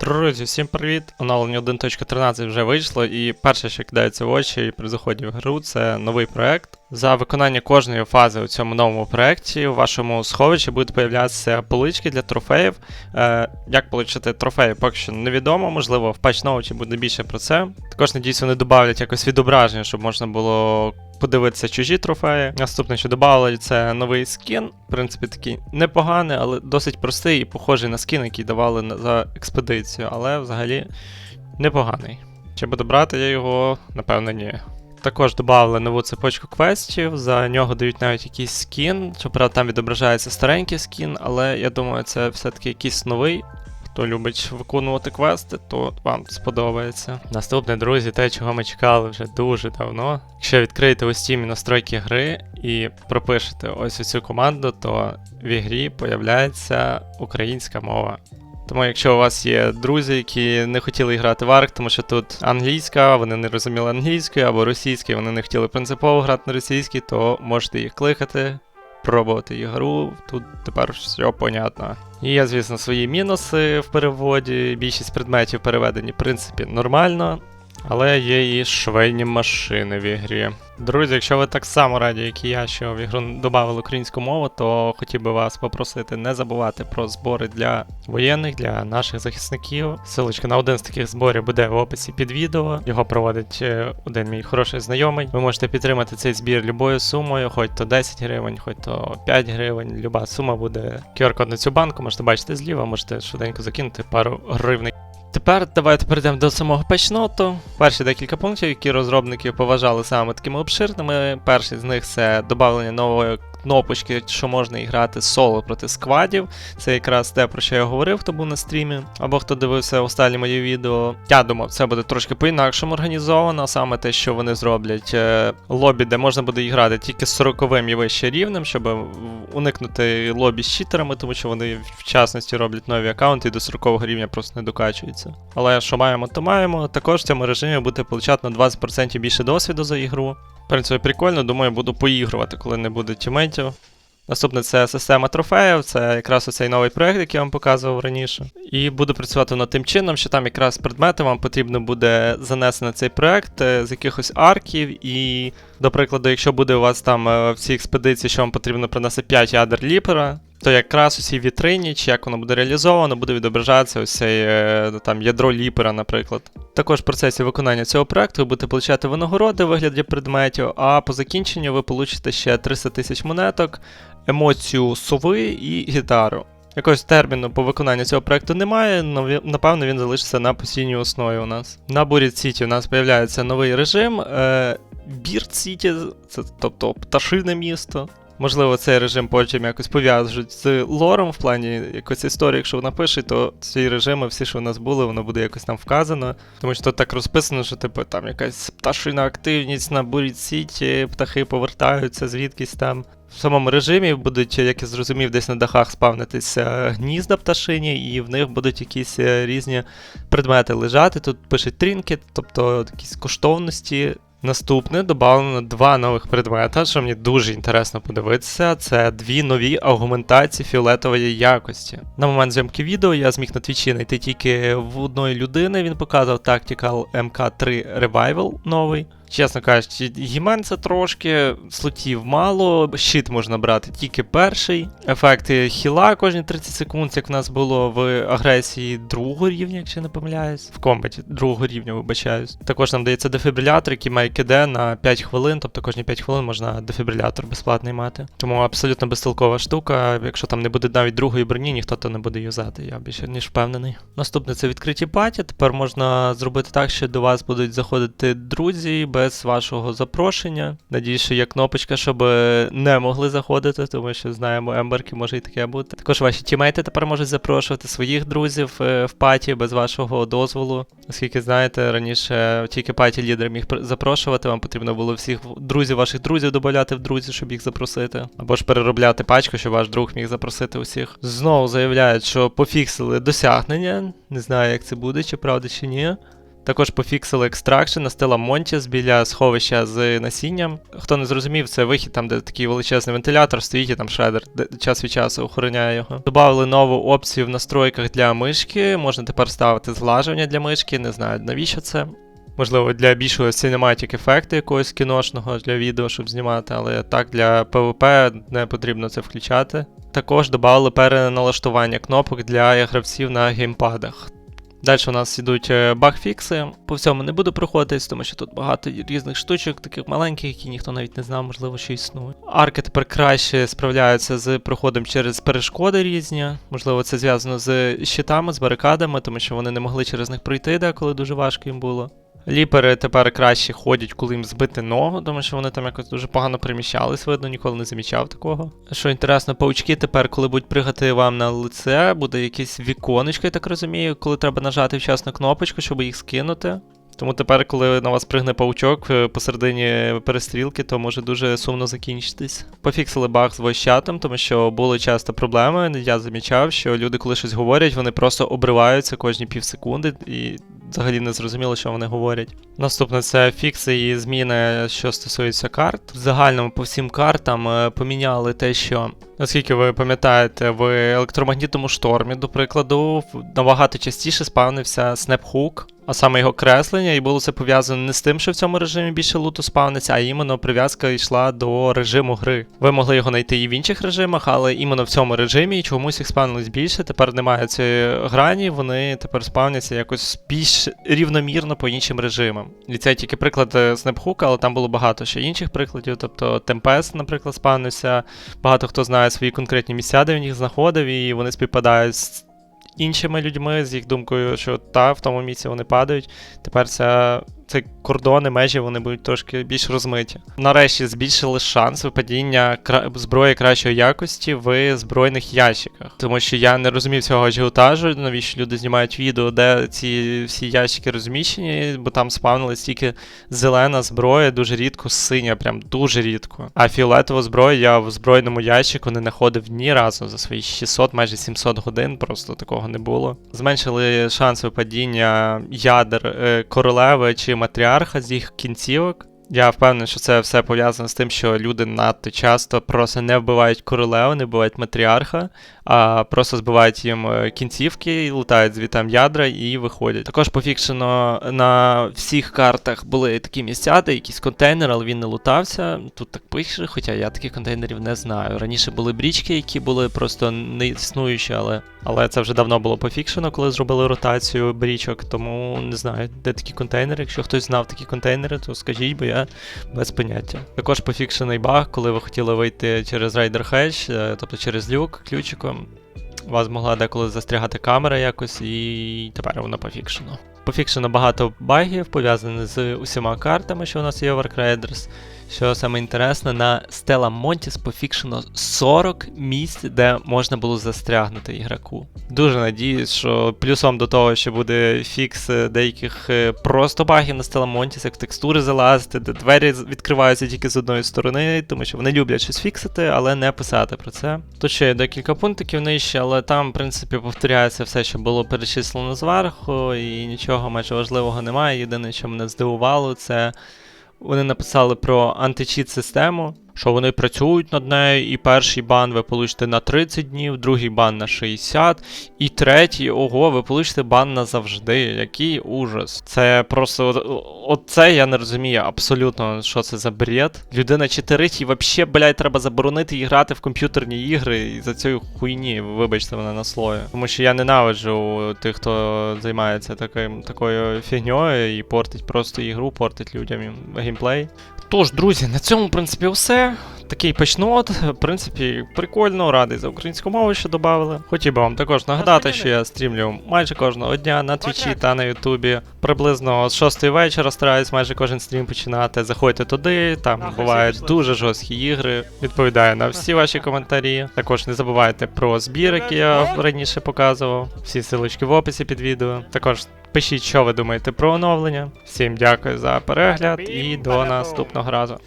Друзі, всім привіт! Оновлення 1.13 вже вийшло, і перше, що кидається в очі при заході в гру, це новий проект. За виконання кожної фази у цьому новому проекті у вашому сховищі будуть появлятися полички для трофеїв. Е, як отримати трофеї, поки що невідомо, можливо, в патчноуті буде більше про це. Також надіюсь, вони додавлять якось відображення, щоб можна було подивитися чужі трофеї. Наступне, що додали, це новий скін. В принципі, такий непоганий, але досить простий і похожий на скін, який давали за експедицію, але взагалі непоганий. Чи буду брати я його? Напевно, ні. Також додали нову цепочку квестів, за нього дають навіть якийсь скін. Щоправда, там відображається старенький скін, але я думаю, це все-таки якийсь новий. Хто любить виконувати квести, то вам сподобається. Наступне, друзі, те, чого ми чекали вже дуже давно. Якщо відкриєте у Steam настройки гри і пропишете ось цю команду, то в ігрі появляється українська мова. Тому якщо у вас є друзі, які не хотіли грати в Арк, тому що тут англійська, вони не розуміли англійської або російської, вони не хотіли принципово грати на російській, то можете їх кликати, пробувати ігру. Тут тепер все понятно. І є, звісно, свої мінуси в переводі. Більшість предметів переведені, в принципі, нормально. Але є і швейні машини в ігрі. Друзі, якщо ви так само раді, як і я, що в ігру додали українську мову, то хотів би вас попросити не забувати про збори для воєнних, для наших захисників. Силочка на один з таких зборів буде в описі під відео. Його проводить е, один мій хороший знайомий. Ви можете підтримати цей збір любою сумою, хоч то 10 гривень, хоч то 5 гривень. Люба сума буде QR-код на цю банку, можете бачити зліва, можете швиденько закинути пару гривень. Тепер давайте перейдемо до самого патчноту. Перші декілька пунктів, які розробники поважали саме такими обширними. Перший з них це додавлення нової кнопочки, що можна і грати соло проти сквадів. Це якраз те, про що я говорив, хто був на стрімі, або хто дивився останні мої відео. Я думав, це буде трошки по-інакшому організовано, саме те, що вони зроблять е, лобі, де можна буде і грати тільки з 40 і вище рівнем, щоб уникнути лобі з читерами, тому що вони в частності роблять нові аккаунти і до 40 рівня просто не докачуються. Але що маємо, то маємо. Також в цьому режимі буде получати на 20% більше досвіду за ігру. В принципі, прикольно, думаю, буду поігрувати, коли не буде тімейтів. Наступне це система трофеїв, це якраз оцей новий проект, який я вам показував раніше. І буду працювати над тим чином, що там якраз предмети вам потрібно буде занести на цей проект е, з якихось арків. І, до прикладу, якщо буде у вас там е, в цій експедиції, що вам потрібно принести 5 ядер ліпера, то якраз у цій вітрині, чи як воно буде реалізовано, буде відображатися ось цей е, там ядро ліпера, наприклад. Також в процесі виконання цього проекту ви будете отримати винагороди в вигляді предметів, а по закінченню ви получите ще 300 тисяч монеток, емоцію сови і гітару. Якогось терміну по виконанню цього проекту немає, напевно він залишиться на постійній основі у нас. На Буріт Сіті у нас з'являється новий режим. Е, Бірд Сіті, це тобто пташине місто. Можливо, цей режим потім якось пов'яжуть з лором в плані якоїсь історії, якщо вона пише, то ці режими, всі, що у нас були, воно буде якось там вказано. Тому що тут так розписано, що типу там якась пташина активність на Буріт Сіті, птахи повертаються звідкись там. В самому режимі будуть, як я зрозумів, десь на дахах спавнитися гнізда пташині, і в них будуть якісь е, різні предмети лежати. Тут пише трінкет, тобто якісь коштовності. Наступне додано два нових предмета, що мені дуже інтересно подивитися. Це дві нові аугментації фіолетової якості. На момент зйомки відео я зміг на твічі знайти тільки в одної людини. Він показав Tactical MK3 Revival новий. Чесно кажучи, гімен це трошки, слотів мало, щит можна брати тільки перший. Ефекти хіла кожні 30 секунд, як в нас було в агресії другого рівня, якщо не помиляюсь. В комбаті другого рівня, вибачаюсь. Також нам дається дефібрилятор, який має КД на 5 хвилин, тобто кожні 5 хвилин можна дефібрилятор безплатний мати. Тому абсолютно безтолкова штука. Якщо там не буде навіть другої броні, ніхто то не буде юзати, я більше ніж впевнений. Наступне це відкриті паті. Тепер можна зробити так, що до вас будуть заходити друзі без вашого запрошення. Надіюсь, що є кнопочка, щоб не могли заходити, тому що знаємо, емберки може і таке бути. Також ваші тімейти тепер можуть запрошувати своїх друзів е, в паті без вашого дозволу. Оскільки знаєте, раніше тільки паті лідер міг запрошувати, вам потрібно було всіх друзів ваших друзів додати в друзі, щоб їх запросити. Або ж переробляти пачку, щоб ваш друг міг запросити усіх. Знову заявляють, що пофіксили досягнення. Не знаю, як це буде, чи правда, чи ні. Також пофіксили екстракшн на стела Монтіс біля сховища з насінням. Хто не зрозумів, це вихід там, де такий величезний вентилятор стоїть і там шредер де час від часу охороняє його. Добавили нову опцію в настройках для мишки. Можна тепер ставити зглажування для мишки. Не знаю навіщо це. Можливо, для більшого cinematic ефекту якогось кіношного для відео, щоб знімати, але так для PvP не потрібно це включати. Також додали переналаштування кнопок для гравців на геймпадах. Далі у нас йдуть багфікси. По всьому не буду проходитись, тому що тут багато різних штучок, таких маленьких, які ніхто навіть не знав, можливо, що існують. Арки тепер краще справляються з проходом через перешкоди різні. Можливо, це зв'язано з щитами, з барикадами, тому що вони не могли через них пройти, деколи дуже важко їм було. Ліпери тепер краще ходять, коли їм збити ногу, тому що вони там якось дуже погано приміщались, видно, ніколи не замічав такого. Що інтересно, паучки тепер, коли будуть пригати вам на лице, буде якесь віконечко, я так розумію, коли треба нажати вчасно кнопочку, щоб їх скинути. Тому тепер, коли на вас пригне паучок е, посередині перестрілки, то може дуже сумно закінчитись. Пофіксили баг з войщатом, тому що були часто проблеми. Я замічав, що люди, коли щось говорять, вони просто обриваються кожні пів секунди і взагалі не зрозуміло, що вони говорять. Наступне це фікси і зміни, що стосуються карт. В загальному по всім картам е, поміняли те, що. Наскільки ви пам'ятаєте, в електромагнітному штормі, до прикладу, набагато частіше спавнився снепхук, а саме його креслення, і було це пов'язано не з тим, що в цьому режимі більше луту спавниться, а іменно прив'язка йшла до режиму гри. Ви могли його знайти і в інших режимах, але іменно в цьому режимі і чомусь їх спавнилось більше. Тепер немає цієї грані, вони тепер спавняться якось більш рівномірно по іншим режимам. І це тільки приклад снепхука, але там було багато ще інших прикладів. Тобто Темпест, наприклад, спавнився. Багато хто знає свої конкретні місця, де він їх знаходив, і вони співпадають з іншими людьми, з їх думкою, що та в тому місці вони падають. Тепер ця, це кордони, межі вони будуть трошки більш розмиті. Нарешті збільшили шанс випадіння кра... зброї кращої якості в збройних ящиках. Тому що я не розумів цього ажіотажу, навіщо люди знімають відео, де ці всі ящики розміщені, бо там спавнилась тільки зелена зброя, дуже рідко синя, прям дуже рідко. А фіолетову зброю я в збройному ящику не знаходив ні разу за свої 600, майже 700 годин, просто такого не було. Зменшили шанс випадіння ядер е, королеви чи матріарха з їх кінцівок. Я впевнений, що це все пов'язано з тим, що люди надто часто просто не вбивають королеву, не вбивають матріарха, а просто збивають їм е, кінцівки, лутають звітам ядра і виходять. Також пофікшено на всіх картах були такі місця, де якийсь контейнер, але він не лутався. Тут так пише, хоча я таких контейнерів не знаю. Раніше були брічки, які були просто не існуючі, але, але це вже давно було пофікшено, коли зробили ротацію брічок, тому не знаю, де такі контейнери. Якщо хтось знав такі контейнери, то скажіть, бо я без поняття. Також пофікшений баг, коли ви хотіли вийти через Raider Hatch, е, тобто через люк ключиком. У вас могла деколи застрягати камера якось, і тепер воно пофікшено. Пофікшено багато багів, пов'язаних з усіма картами, що у нас є в Ark Raiders. Що саме інтересне, на Stella Montis пофікшено 40 місць, де можна було застрягнути ігроку. Дуже надіюсь, що плюсом до того, що буде фікс е, деяких е, просто багів на Stella Montis, як в текстури залазити, де двері відкриваються тільки з одної сторони, тому що вони люблять щось фіксити, але не писати про це. Тут ще є декілька пунктиків нижче, але там, в принципі, повторяється все, що було перечислено зверху, і нічого майже важливого немає. Єдине, що мене здивувало, це вони написали про античіт систему, що вони працюють над нею, і перший бан ви получите на 30 днів, другий бан на 60, і третій, ого, ви получите бан назавжди. Який ужас. Це просто от- оце я не розумію абсолютно, що це за бред. Людина читерить і взагалі, блядь, треба заборонити їй грати в комп'ютерні ігри і за цією хуйні, вибачте мене на слові. Тому що я ненавиджу тих, хто займається таким, такою фігньою і портить просто ігру, портить людям геймплей. Тож, друзі, на цьому, в принципі, все. Такий пачнот. В принципі, прикольно, радий за українську мову, що додали. Хотів би вам також нагадати, що я стрімлю майже кожного дня на Твічі та на Ютубі. Приблизно з 6 вечора стараюсь майже кожен стрім починати. Заходьте туди, там бувають дуже жорсткі ігри. Відповідаю на всі ваші коментарі. Також не забувайте про збір, який я раніше показував. Всі силочки в описі під відео. Також пишіть, що ви думаєте про оновлення. Всім дякую за перегляд і до наступного разу.